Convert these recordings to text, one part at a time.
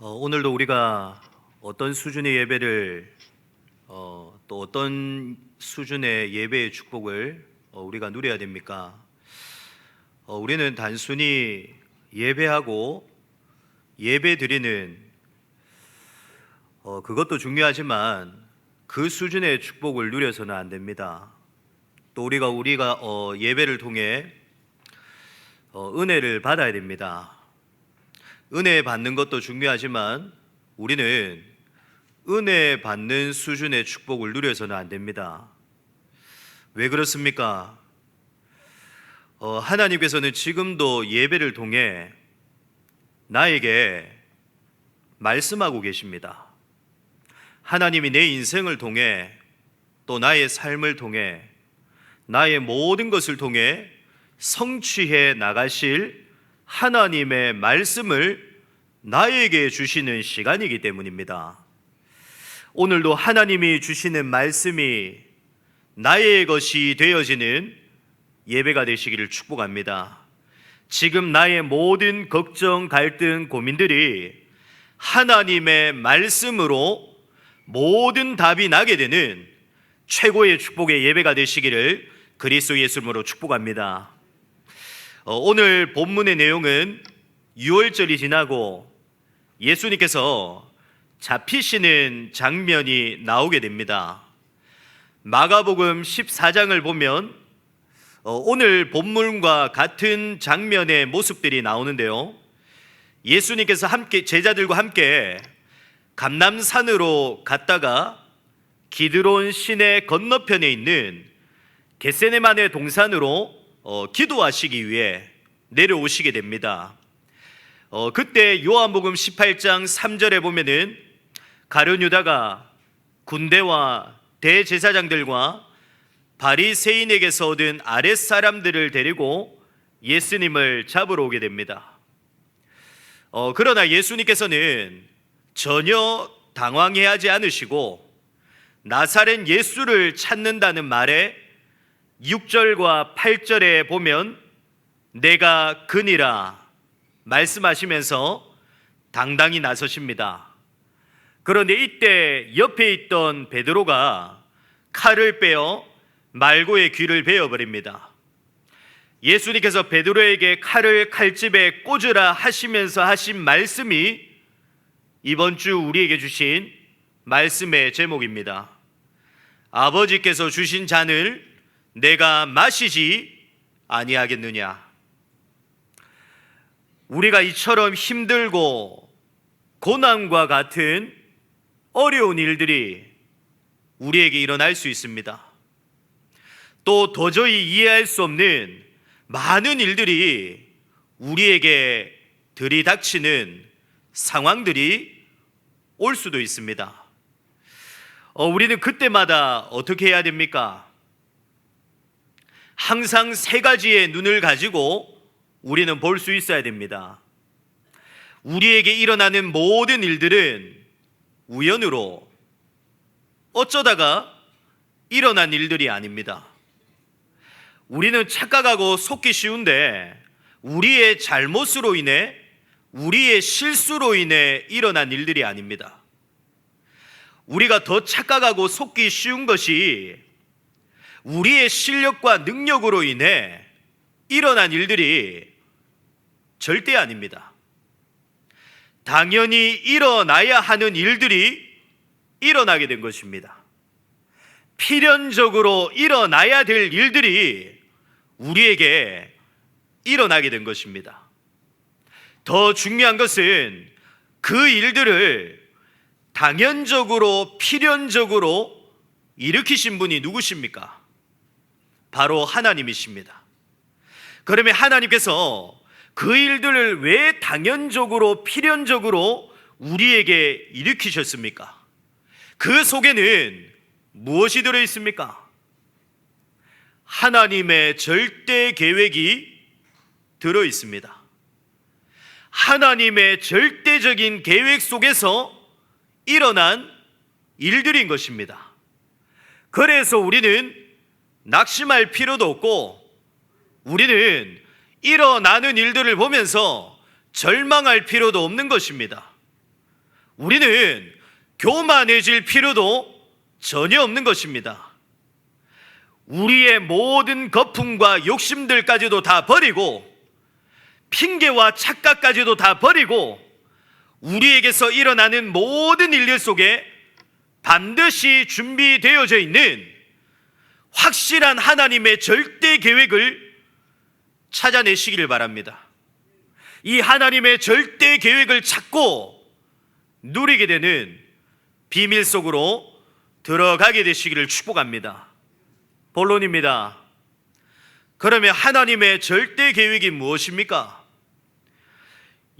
어, 오늘도 우리가 어떤 수준의 예배를 어, 또 어떤 수준의 예배의 축복을 어, 우리가 누려야 됩니까? 어, 우리는 단순히 예배하고 예배 드리는 어, 그것도 중요하지만 그 수준의 축복을 누려서는 안 됩니다. 또 우리가 우리가 어, 예배를 통해 어, 은혜를 받아야 됩니다. 은혜 받는 것도 중요하지만 우리는 은혜 받는 수준의 축복을 누려서는 안 됩니다. 왜 그렇습니까? 어, 하나님께서는 지금도 예배를 통해 나에게 말씀하고 계십니다. 하나님이 내 인생을 통해 또 나의 삶을 통해 나의 모든 것을 통해 성취해 나가실 하나님의 말씀을 나에게 주시는 시간이기 때문입니다. 오늘도 하나님이 주시는 말씀이 나의 것이 되어지는 예배가 되시기를 축복합니다. 지금 나의 모든 걱정, 갈등, 고민들이 하나님의 말씀으로 모든 답이 나게 되는 최고의 축복의 예배가 되시기를 그리스도 예수님으로 축복합니다. 어, 오늘 본문의 내용은 유월절이 지나고 예수님께서 잡히시는 장면이 나오게 됩니다. 마가복음 14장을 보면 어, 오늘 본문과 같은 장면의 모습들이 나오는데요. 예수님께서 함께 제자들과 함께 감남산으로 갔다가 기드론 시내 건너편에 있는 겟세네만의 동산으로 어, 기도하시기 위해 내려오시게 됩니다. 어, 그때 요한복음 18장 3절에 보면은 가룟 유다가 군대와 대제사장들과 바리새인에게서 얻은 아랫 사람들을 데리고 예수님을 잡으러 오게 됩니다. 어, 그러나 예수님께서는 전혀 당황해하지 않으시고 나사렛 예수를 찾는다는 말에 6절과 8절에 보면 내가 그니라 말씀하시면서 당당히 나서십니다. 그런데 이때 옆에 있던 베드로가 칼을 빼어 말고의 귀를 베어 버립니다. 예수님께서 베드로에게 칼을 칼집에 꽂으라 하시면서 하신 말씀이 이번 주 우리에게 주신 말씀의 제목입니다. 아버지께서 주신 잔을 내가 마시지 아니하겠느냐? 우리가 이처럼 힘들고 고난과 같은 어려운 일들이 우리에게 일어날 수 있습니다. 또 도저히 이해할 수 없는 많은 일들이 우리에게 들이닥치는 상황들이 올 수도 있습니다. 어, 우리는 그때마다 어떻게 해야 됩니까? 항상 세 가지의 눈을 가지고 우리는 볼 수 있어야 됩니다. 우리에게 일어나는 모든 일들은 우연으로 어쩌다가 일어난 일들이 아닙니다. 우리는 착각하고 속기 쉬운데 우리의 잘못으로 인해 우리의 실수로 인해 일어난 일들이 아닙니다. 우리가 더 착각하고 속기 쉬운 것이 우리의 실력과 능력으로 인해 일어난 일들이 절대 아닙니다. 당연히 일어나야 하는 일들이 일어나게 된 것입니다. 필연적으로 일어나야 될 일들이 우리에게 일어나게 된 것입니다. 더 중요한 것은 그 일들을 당연적으로 필연적으로 일으키신 분이 누구십니까? 바로 하나님이십니다. 그러면 하나님께서 그 일들을 왜 당연적으로 필연적으로 우리에게 일으키셨습니까? 그 속에는 무엇이 들어 있습니까? 하나님의 절대 계획이 들어 있습니다. 하나님의 절대적인 계획 속에서 일어난 일들인 것입니다. 그래서 우리는 낙심할 필요도 없고 우리는 일어나는 일들을 보면서 절망할 필요도 없는 것입니다. 우리는 교만해질 필요도 전혀 없는 것입니다. 우리의 모든 거품과 욕심들까지도 다 버리고 핑계와 착각까지도 다 버리고 우리에게서 일어나는 모든 일들 속에 반드시 준비되어져 있는 확실한 하나님의 절대 계획을 찾아내시기를 바랍니다. 이 하나님의 절대 계획을 찾고 누리게 되는 비밀 속으로 들어가게 되시기를 축복합니다. 본론입니다. 그러면 하나님의 절대 계획이 무엇입니까?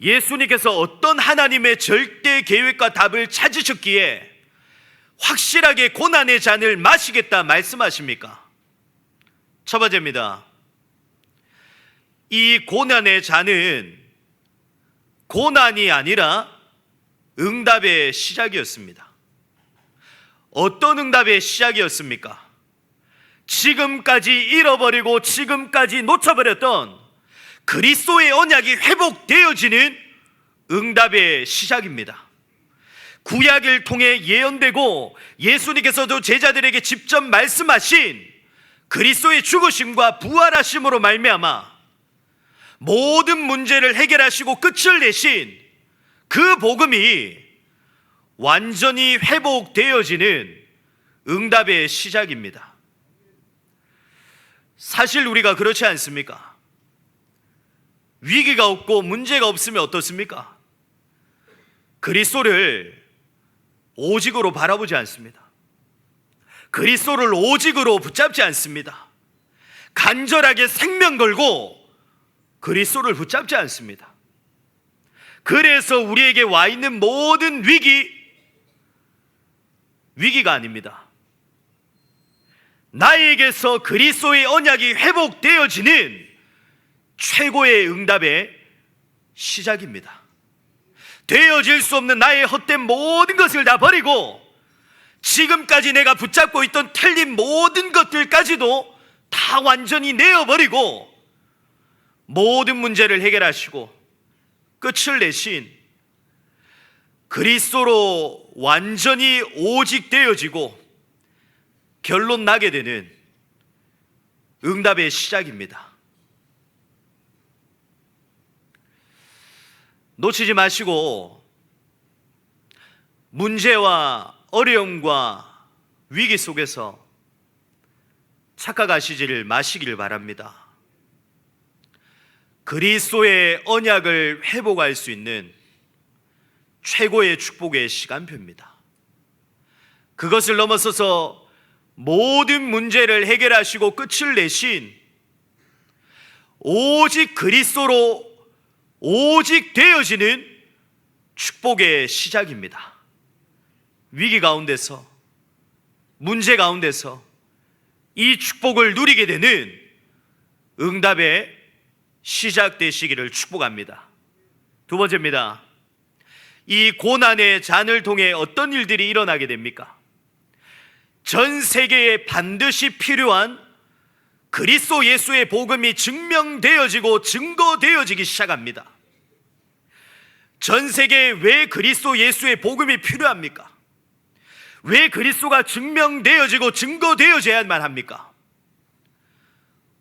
예수님께서 어떤 하나님의 절대 계획과 답을 찾으셨기에 확실하게 고난의 잔을 마시겠다 말씀하십니까? 첫 번째입니다. 이 고난의 잔은 고난이 아니라 응답의 시작이었습니다. 어떤 응답의 시작이었습니까? 지금까지 잃어버리고 지금까지 놓쳐버렸던 그리스도의 언약이 회복되어지는 응답의 시작입니다. 구약을 통해 예언되고 예수님께서도 제자들에게 직접 말씀하신 그리스도의 죽으심과 부활하심으로 말미암아 모든 문제를 해결하시고 끝을 내신 그 복음이 완전히 회복되어지는 응답의 시작입니다. 사실 우리가 그렇지 않습니까? 위기가 없고 문제가 없으면 어떻습니까? 그리스도를 오직으로 바라보지 않습니다. 그리스도를 오직으로 붙잡지 않습니다. 간절하게 생명 걸고 그리스도를 붙잡지 않습니다. 그래서 우리에게 와 있는 모든 위기 위기가 아닙니다. 나에게서 그리스도의 언약이 회복되어지는 최고의 응답의 시작입니다. 되어질 수 없는 나의 헛된 모든 것을 다 버리고 지금까지 내가 붙잡고 있던 틀린 모든 것들까지도 다 완전히 내어버리고 모든 문제를 해결하시고 끝을 내신 그리스도로 완전히 오직 되어지고 결론 나게 되는 응답의 시작입니다. 놓치지 마시고 문제와 어려움과 위기 속에서 착각하시지를 마시기를 바랍니다. 그리스도의 언약을 회복할 수 있는 최고의 축복의 시간표입니다. 그것을 넘어서서 모든 문제를 해결하시고 끝을 내신 오직 그리스도로 오직 되어지는 축복의 시작입니다. 위기 가운데서 문제 가운데서 이 축복을 누리게 되는 응답의 시작되시기를 축복합니다. 두 번째입니다. 이 고난의 잔을 통해 어떤 일들이 일어나게 됩니까? 전 세계에 반드시 필요한 그리스도 예수의 복음이 증명되어지고 증거되어지기 시작합니다. 전 세계에 왜 그리스도 예수의 복음이 필요합니까? 왜 그리스도가 증명되어지고 증거되어져야만 합니까?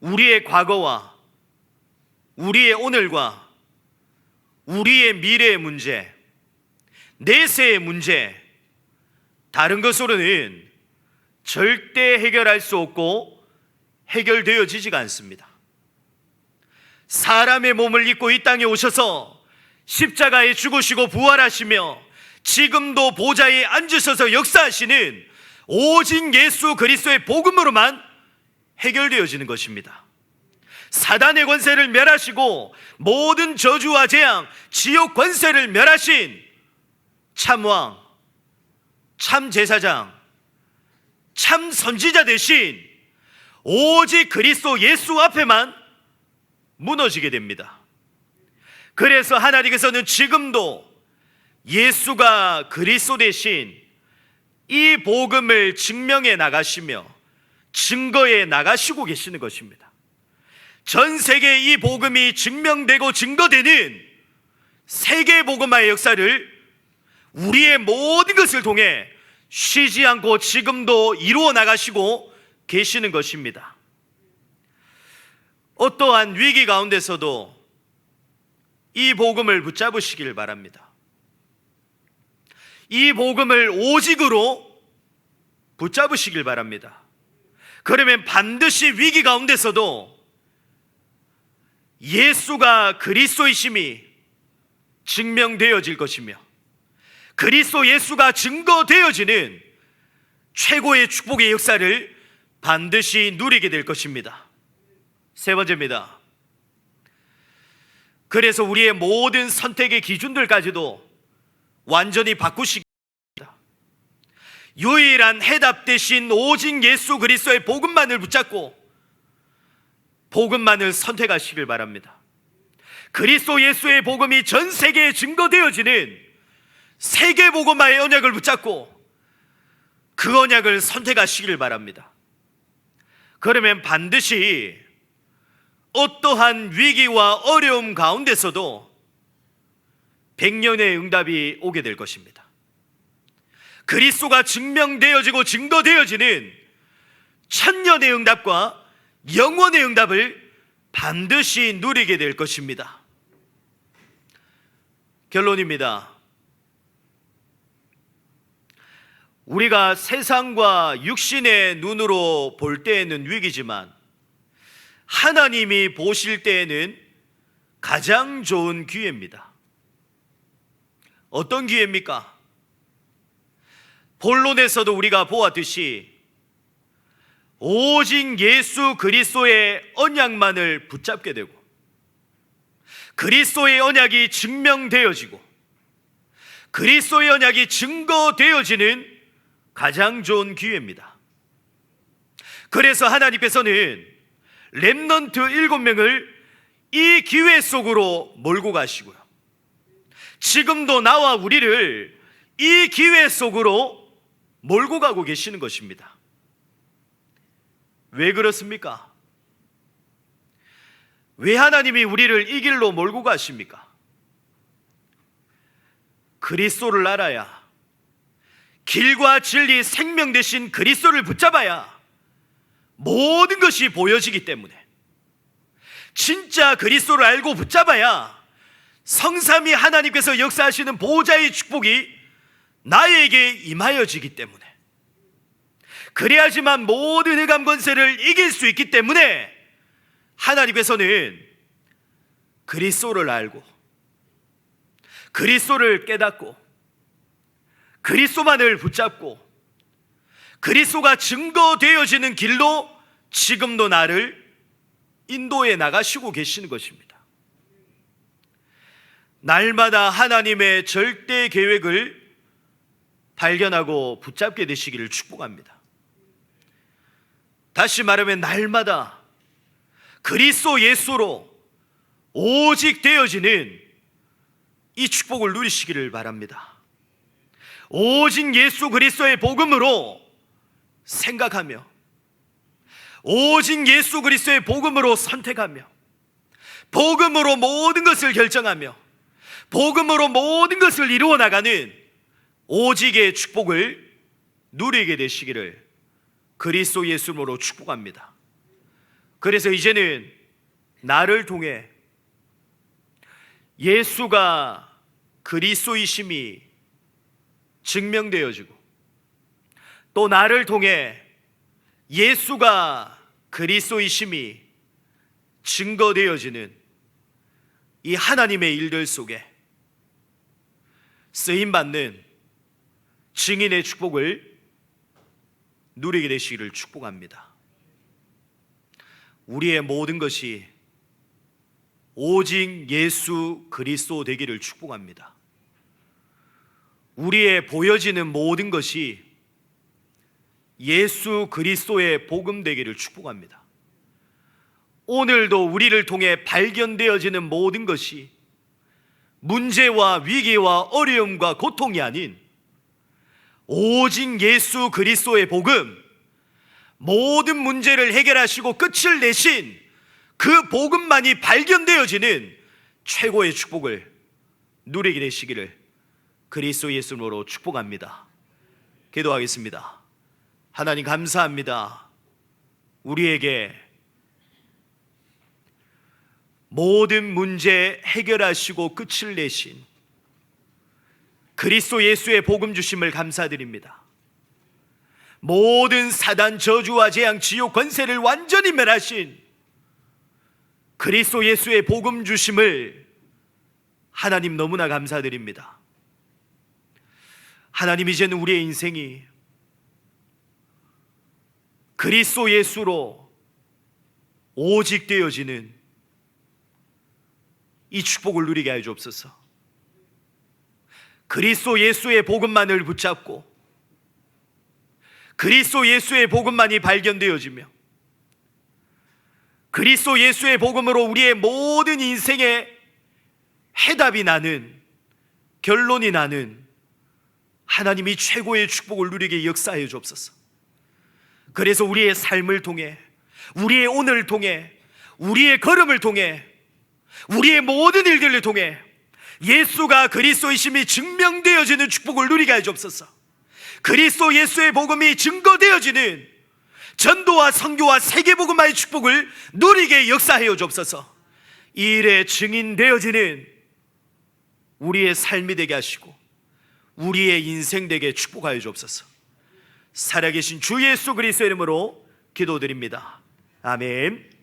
우리의 과거와 우리의 오늘과 우리의 미래의 문제, 내세의 문제, 다른 것으로는 절대 해결할 수 없고 해결되어지지가 않습니다. 사람의 몸을 입고 이 땅에 오셔서 십자가에 죽으시고 부활하시며 지금도 보좌에 앉으셔서 역사하시는 오직 예수 그리스도의 복음으로만 해결되어지는 것입니다. 사단의 권세를 멸하시고 모든 저주와 재앙, 지옥 권세를 멸하신 참왕, 참 제사장, 참 선지자 대신 오직 그리스도 예수 앞에만 무너지게 됩니다. 그래서 하나님께서는 지금도 예수가 그리스도 대신 이 복음을 증명해 나가시며 증거해 나가시고 계시는 것입니다. 전 세계에 이 복음이 증명되고 증거되는 세계 복음화의 역사를 우리의 모든 것을 통해 쉬지 않고 지금도 이루어 나가시고 계시는 것입니다. 어떠한 위기 가운데서도 이 복음을 붙잡으시길 바랍니다. 이 복음을 오직으로 붙잡으시길 바랍니다. 그러면 반드시 위기 가운데서도 예수가 그리스도이심이 증명되어질 것이며 그리스도 예수가 증거되어지는 최고의 축복의 역사를 반드시 누리게 될 것입니다. 세 번째입니다. 그래서 우리의 모든 선택의 기준들까지도 완전히 바꾸시기 바랍니다. 유일한 해답 대신 오직 예수 그리스도의 복음만을 붙잡고 복음만을 선택하시길 바랍니다. 그리스도 예수의 복음이 전 세계에 증거되어지는 세계 복음화의 언약을 붙잡고 그 언약을 선택하시길 바랍니다. 그러면 반드시 어떠한 위기와 어려움 가운데서도 백년의 응답이 오게 될 것입니다. 그리스도가 증명되어지고 증거되어지는 천년의 응답과 영원의 응답을 반드시 누리게 될 것입니다. 결론입니다. 우리가 세상과 육신의 눈으로 볼 때에는 위기지만 하나님이 보실 때에는 가장 좋은 기회입니다. 어떤 기회입니까? 본론에서도 우리가 보았듯이 오직 예수 그리스도의 언약만을 붙잡게 되고 그리스도의 언약이 증명되어지고 그리스도의 언약이 증거되어지는 가장 좋은 기회입니다. 그래서 하나님께서는 렘넌트 일곱 명을 이 기회 속으로 몰고 가시고요. 지금도 나와 우리를 이 기회 속으로 몰고 가고 계시는 것입니다. 왜 그렇습니까? 왜 하나님이 우리를 이 길로 몰고 가십니까? 그리스도를 알아야 길과 진리 생명 대신 그리스도를 붙잡아야 모든 것이 보여지기 때문에 진짜 그리스도를 알고 붙잡아야 성삼이 하나님께서 역사하시는 보호자의 축복이 나에게 임하여지기 때문에 그래야지만 모든 흑암 권세를 이길 수 있기 때문에 하나님께서는 그리스도를 알고 그리스도를 깨닫고 그리스도만을 붙잡고 그리스도가 증거되어지는 길로 지금도 나를 인도해 나가시고 계시는 것입니다. 날마다 하나님의 절대 계획을 발견하고 붙잡게 되시기를 축복합니다. 다시 말하면 날마다 그리스도 예수로 오직 되어지는 이 축복을 누리시기를 바랍니다. 오직 예수 그리스도의 복음으로 생각하며 오직 예수 그리스도의 복음으로 선택하며 복음으로 모든 것을 결정하며 복음으로 모든 것을 이루어 나가는 오직의 축복을 누리게 되시기를 그리스도 예수로 축복합니다. 그래서 이제는 나를 통해 예수가 그리스도이심이 증명되어지고 또 나를 통해 예수가 그리스도이심이 증거되어지는 이 하나님의 일들 속에 쓰임 받는 증인의 축복을 누리게 되시기를 축복합니다. 우리의 모든 것이 오직 예수 그리스도 되기를 축복합니다. 우리의 보여지는 모든 것이 예수 그리스도의 복음 되기를 축복합니다. 오늘도 우리를 통해 발견되어지는 모든 것이 문제와 위기와 어려움과 고통이 아닌 오직 예수 그리스도의 복음, 모든 문제를 해결하시고 끝을 내신 그 복음만이 발견되어지는 최고의 축복을 누리게 되시기를 그리스도 예수님으로 축복합니다. 기도하겠습니다. 하나님 감사합니다. 우리에게 모든 문제 해결하시고 끝을 내신 그리스도 예수의 복음 주심을 감사드립니다. 모든 사단 저주와 재앙 지옥 권세를 완전히 멸하신 그리스도 예수의 복음 주심을 하나님 너무나 감사드립니다. 하나님 이제는 우리의 인생이 그리스도 예수로 오직 되어지는 이 축복을 누리게 하여 주옵소서. 그리스도 예수의 복음만을 붙잡고 그리스도 예수의 복음만이 발견되어지며 그리스도 예수의 복음으로 우리의 모든 인생의 해답이 나는 결론이 나는 하나님이 최고의 축복을 누리게 역사해 주옵소서. 그래서 우리의 삶을 통해 우리의 오늘을 통해 우리의 걸음을 통해 우리의 모든 일들을 통해 예수가 그리스도이심이 증명되어지는 축복을 누리게 해 주옵소서. 그리스도 예수의 복음이 증거되어지는 전도와 선교와 세계 복음화의 축복을 누리게 역사하여 주옵소서. 이 일에 증인되어지는 우리의 삶이 되게 하시고 우리의 인생 되게 축복하여 주옵소서. 살아계신 주 예수 그리스도 이름으로 기도드립니다. 아멘.